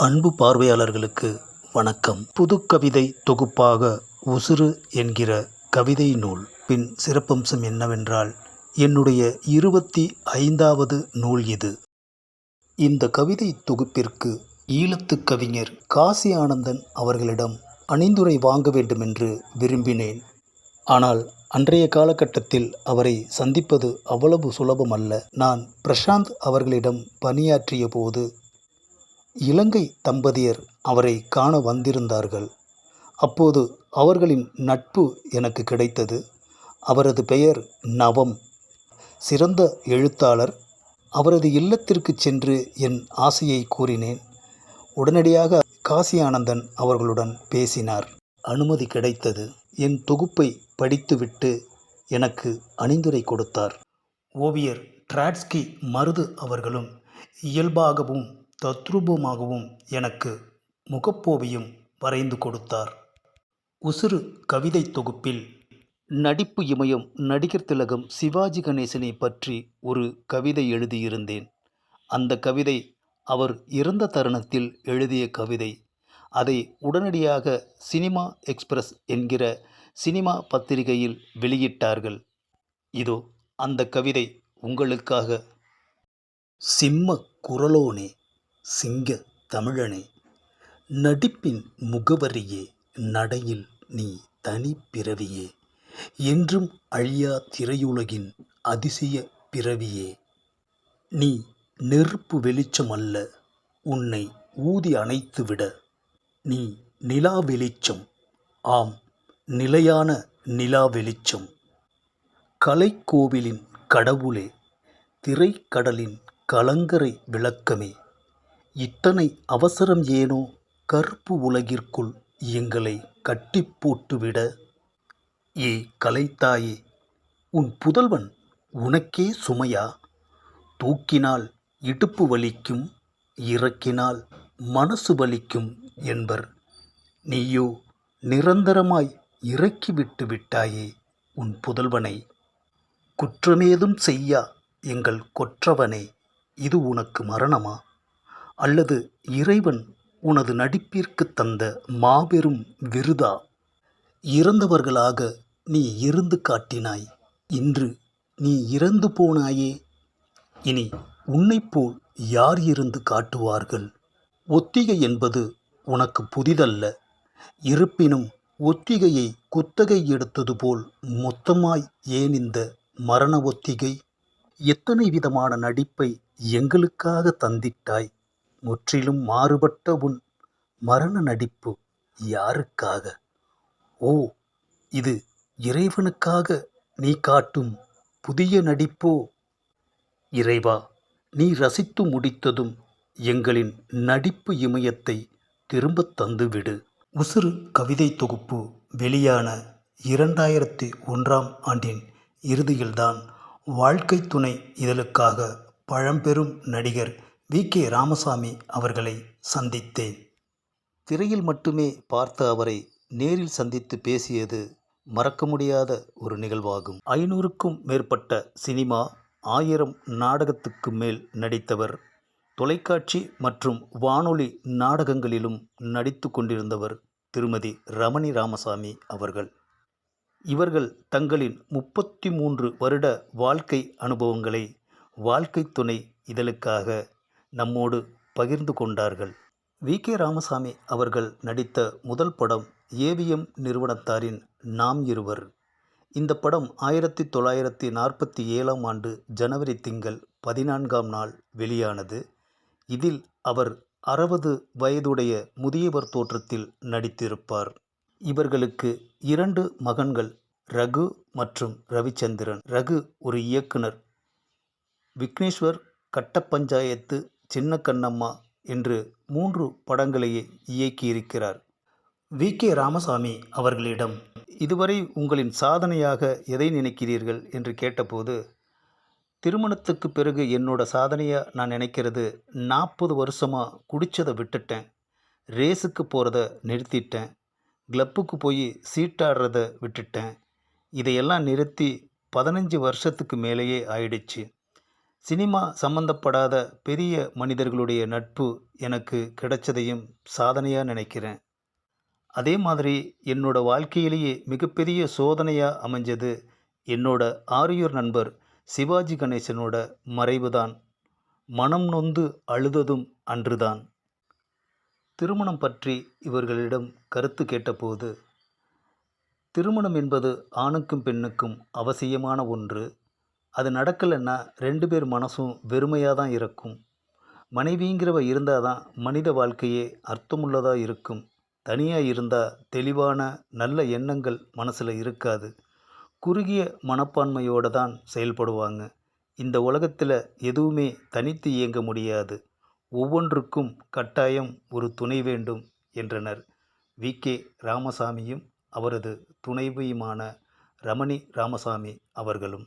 அன்பு பார்வையாளர்களுக்கு வணக்கம். புது கவிதை தொகுப்பாக உசுறு என்கிற கவிதை நூல். பின் சிறப்பம்சம் என்னவென்றால் என்னுடைய இருபத்தி ஐந்தாவது நூல் இது. இந்த கவிதை தொகுப்பிற்கு ஈழத்து கவிஞர் காசி ஆனந்தன் அவர்களிடம் அணிந்துரை வாங்க வேண்டுமென்று விரும்பினேன். ஆனால் அன்றைய காலகட்டத்தில் அவரை சந்திப்பது அவ்வளவு சுலபமல்ல. நான் பிரசாந்த் அவர்களிடம் பணியாற்றிய போது இலங்கை தம்பதியர் அவரை காண வந்திருந்தார்கள். அப்போது அவர்களின் நட்பு எனக்கு கிடைத்தது. அவரது பெயர் நவம். சிறந்த எழுத்தாளர். அவரது இல்லத்திற்கு சென்று என் ஆசையை கூறினேன். உடனடியாக காசி ஆனந்தன் அவர்களுடன் பேசினார். அனுமதி கிடைத்தது. என் தொகுப்பை படித்துவிட்டு எனக்கு அணிந்துரை கொடுத்தார். ஓவியர் ட்ராட்ஸ்கி மருது அவர்களும் இயல்பாகவும் தத்ரூபமாகவும் எனக்கு முகப்போவையும் வரைந்து கொடுத்தார். உசுறு கவிதை தொகுப்பில் நடிப்பு இமயம் நடிகர் திலகம் சிவாஜி கணேசனை பற்றி ஒரு கவிதை எழுதியிருந்தேன். அந்த கவிதை அவர் இறந்த தருணத்தில் எழுதிய கவிதை. அதை உடனடியாக சினிமா எக்ஸ்பிரஸ் என்கிற சினிமா பத்திரிகையில் வெளியிட்டார்கள். இதோ அந்த கவிதை உங்களுக்காக. சிம்ம குரலோனே. சிங்க தமிழனே நடிப்பின் முகவரியே நடையில் நீ தனி பிறவியே. என்றும் அழியா திரையுலகின் அதிசய பிறவியே. நீ நெருப்பு வெளிச்சம் அல்ல உன்னை ஊதி அணைத்துவிட. நீ நிலா வெளிச்சம் ஆம் நிலையான நிலா வெளிச்சம். கலைக்கோவிலின் கடவுளே திரைக்கடலின் கலங்கரை விளக்கமே. இத்தனை அவசரம் ஏனோ கருப்பு உலகிற்குள் எங்களை கட்டி போட்டுவிட. ஏ கலைத்தாயே உன் புதல்வன் உனக்கே சுமையா? தூக்கினால் இடுப்பு வலிக்கும் இறக்கினால் மனசு வலிக்கும் என்பர். நீயோ நிரந்தரமாய் இறக்கிவிட்டு விட்டாயே உன் புதல்வனை. குற்றமேதும் செய்யா எங்கள் கொற்றவனே இது உனக்கு மரணமா? அல்லது இறைவன் உனது நடிப்பிற்கு தந்த மாபெரும் விருதா? இறந்தவர்களாக நீ இருந்து காட்டினாய். இன்று நீ இறந்து போனாயே. இனி உன்னைப்போல் யார் இருந்து காட்டுவார்கள்? ஒத்திகை என்பது உனக்கு புதிதல்ல. இருப்பினும் ஒத்திகையை குத்தகை எடுத்தது போல் மொத்தமாய் ஏன் இந்த மரண ஒத்திகை? எத்தனை விதமான நடிப்பை எங்களுக்காக தந்திட்டாய்? முற்றிலும் மாறுபட்ட உன் மரண நடிப்பு யாருக்காக? ஓ இது இறைவனுக்காக நீ காட்டும் புதிய நடிப்போ? இறைவா நீ ரசித்து முடித்ததும் எங்களின் நடிப்பு இமயத்தை திரும்பத் தந்துவிடு. உசுறு கவிதை தொகுப்பு வெளியான இரண்டாயிரத்தி ஒன்றாம் ஆண்டின் இறுதியில்தான் வாழ்க்கை துணை இதழுக்காக பழம்பெரும் நடிகர் வி. கே. ராமசாமி அவர்களை சந்தித்தேன். திரையில் மட்டுமே பார்த்த அவரை நேரில் சந்தித்து பேசியது மறக்க முடியாத ஒரு நிகழ்வாகும். ஐநூறுக்கும் மேற்பட்ட சினிமா ஆயிரம் நாடகத்துக்கு மேல் நடித்தவர் தொலைக்காட்சி மற்றும் வானொலி நாடகங்களிலும் நடித்து கொண்டிருந்தவர் திருமதி ரமணி ராமசாமி அவர்கள். இவர்கள் தங்களின் முப்பத்தி மூன்று வருட வாழ்க்கை அனுபவங்களை வாழ்க்கை துணை இதழுக்காக நம்மோடு பகிர்ந்து கொண்டார்கள். வி. கே. ராமசாமி அவர்கள் நடித்த முதல் படம் ஏவிஎம் நிறுவனத்தாரின் நாம் இருவர். இந்த படம் ஆயிரத்தி தொள்ளாயிரத்தி நாற்பத்தி ஏழாம் ஆண்டு ஜனவரி திங்கள் பதினான்காம் நாள் வெளியானது. இதில் அவர் அறுபது வயதுடைய முதியவர் தோற்றத்தில் நடித்திருப்பார். இவர்களுக்கு இரண்டு மகன்கள் ரகு மற்றும் ரவிச்சந்திரன். ரகு ஒரு இயக்குனர். விக்னேஸ்வர் கட்ட பஞ்சாயத்து சின்ன கண்ணம்மா என்று மூன்று படங்களையே இயக்கியிருக்கிறார். வி. கே. ராமசாமி அவர்களிடம் இதுவரை உங்களின் சாதனையாக எதை நினைக்கிறீர்கள்? என்று கேட்டபோது திருமணத்துக்கு பிறகு என்னோட சாதனையாக நான் நினைக்கிறது நாற்பது வருஷமாக குடித்ததை விட்டுட்டேன் ரேஸுக்கு போகிறத நிறுத்திட்டேன் கிளப்புக்கு போய் சீட்டாடுறத விட்டுட்டேன் இதையெல்லாம் நிறுத்தி பதினஞ்சு வருஷத்துக்கு மேலேயே ஆயிடுச்சு. சினிமா சம்பந்தப்படாத பெரிய மனிதர்களுடைய நட்பு எனக்கு கிடைச்சதையும் சாதனையாக நினைக்கிறேன். அதே மாதிரி என்னோட வாழ்க்கையிலேயே மிகப்பெரிய சோதனையாக அமைஞ்சது என்னோட ஆரியூர் நண்பர் சிவாஜி கணேசனோட மறைவுதான். மனம் நொந்து அழுததும் அன்றுதான். திருமணம் பற்றி இவர்களிடம் கருத்து கேட்டபோது திருமணம் என்பது ஆணுக்கும் பெண்ணுக்கும் அவசியமான ஒன்று. அது நடக்கலைன்னா ரெண்டு பேர் மனசும் வெறுமையாக தான் இருக்கும். மனைவிங்கிறவ இருந்தால் தான் மனித வாழ்க்கையே அர்த்தமுள்ளதாக இருக்கும். தனியாக இருந்தால் தெளிவான நல்ல எண்ணங்கள் மனசில் இருக்காது. குறுகிய மனப்பான்மையோடு தான் செயல்படுவாங்க. இந்த உலகத்தில் எதுவுமே தனித்து இயங்க முடியாது. ஒவ்வொன்றுக்கும் கட்டாயம் ஒரு துணை வேண்டும் என்றனர். வி. கே. ராமசாமியும் அவரது துணைவியுமான ரமணி ராமசாமி அவர்களும்.